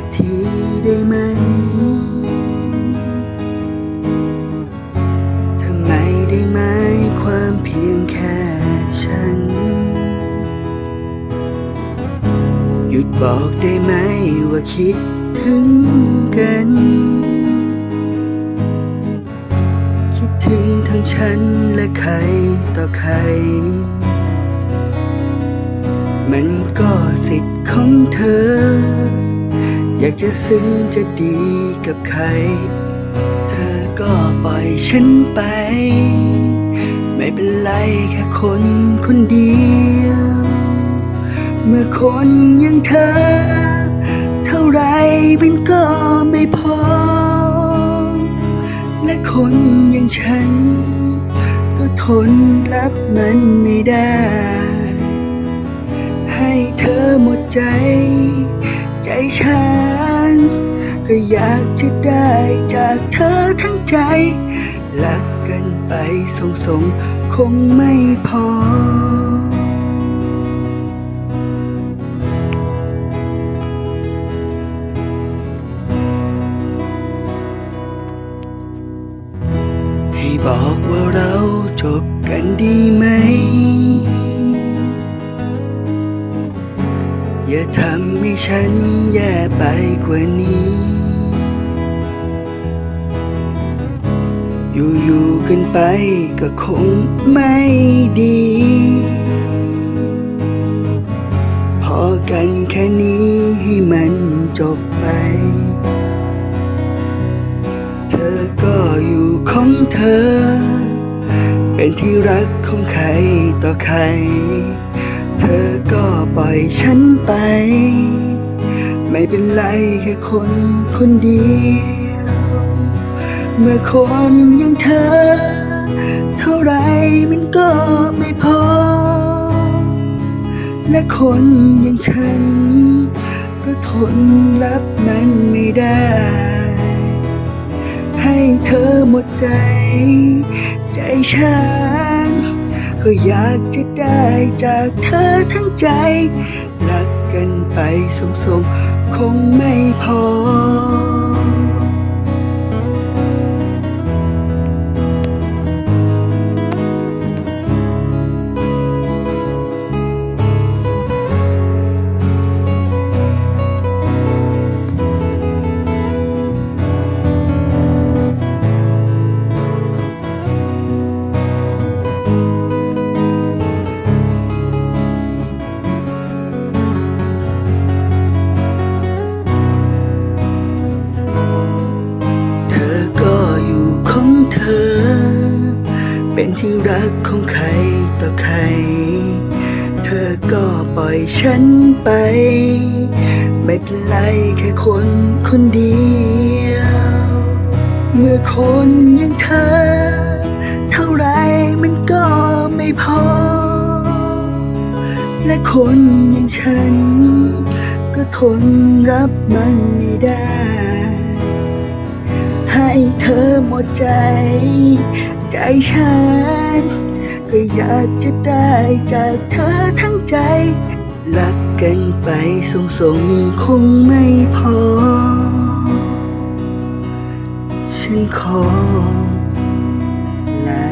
สักทีได้ไหม ทำไมได้ไหมความเพียงแค่ฉัน หยุดบอกได้ไหมว่าคิดถึงกัน คิดถึงทั้งฉันและใครต่อใคร มันก็สิทธิ์ของเธอ อยากจะซึ้งจะดีกับใคร เธอก็ปล่อยฉันไป ไม่เป็นไรแค่คนคนเดียว เมื่อคนอย่างเธอ เท่าไรมันก็ไม่พอ และคนอย่างฉัน ก็ทนรับมันไม่ได้ ให้เธอหมดใจ ก็อยากจะได้จากเธอทั้งใจรักกันไปสงสงคงไม่พอ ให้บอกว่าเราจบกันดีไหม อย่าทำให้ฉันแย่ไปกว่านี้ อยู่ๆกันไปก็คงไม่ดี พอกันแค่นี้ให้มันจบไป เธอก็อยู่ของเธอ เป็นที่รักของใครต่อใคร เธอก็ปล่อยฉันไป ไม่เป็นไรแค่คนคนเดียว เมื่อคนอย่างเธอ เท่าไรมันก็ไม่พอ และคนอย่างฉัน ก็ทนรับมันไม่ได้ ให้เธอหมดใจ ใจฉัน ก็อยากจะได้จากเธอทั้งใจ รักกันไปสมสมๆคงไม่พอ ใครต่อใคร เธอก็ปล่อยฉันไป ไม่เป็นไรแค่คนคนเดียว เมื่อคนอย่างเธอ เท่าไรมันก็ไม่พอ และคนอย่างฉัน ก็ทนรับมันไม่ได้ให้เธอหมดใจ ใจฉัน ก็อยากจะได้จากเธอทั้งใจ รักกันไปสงสงคงไม่พอ ฉันขอลา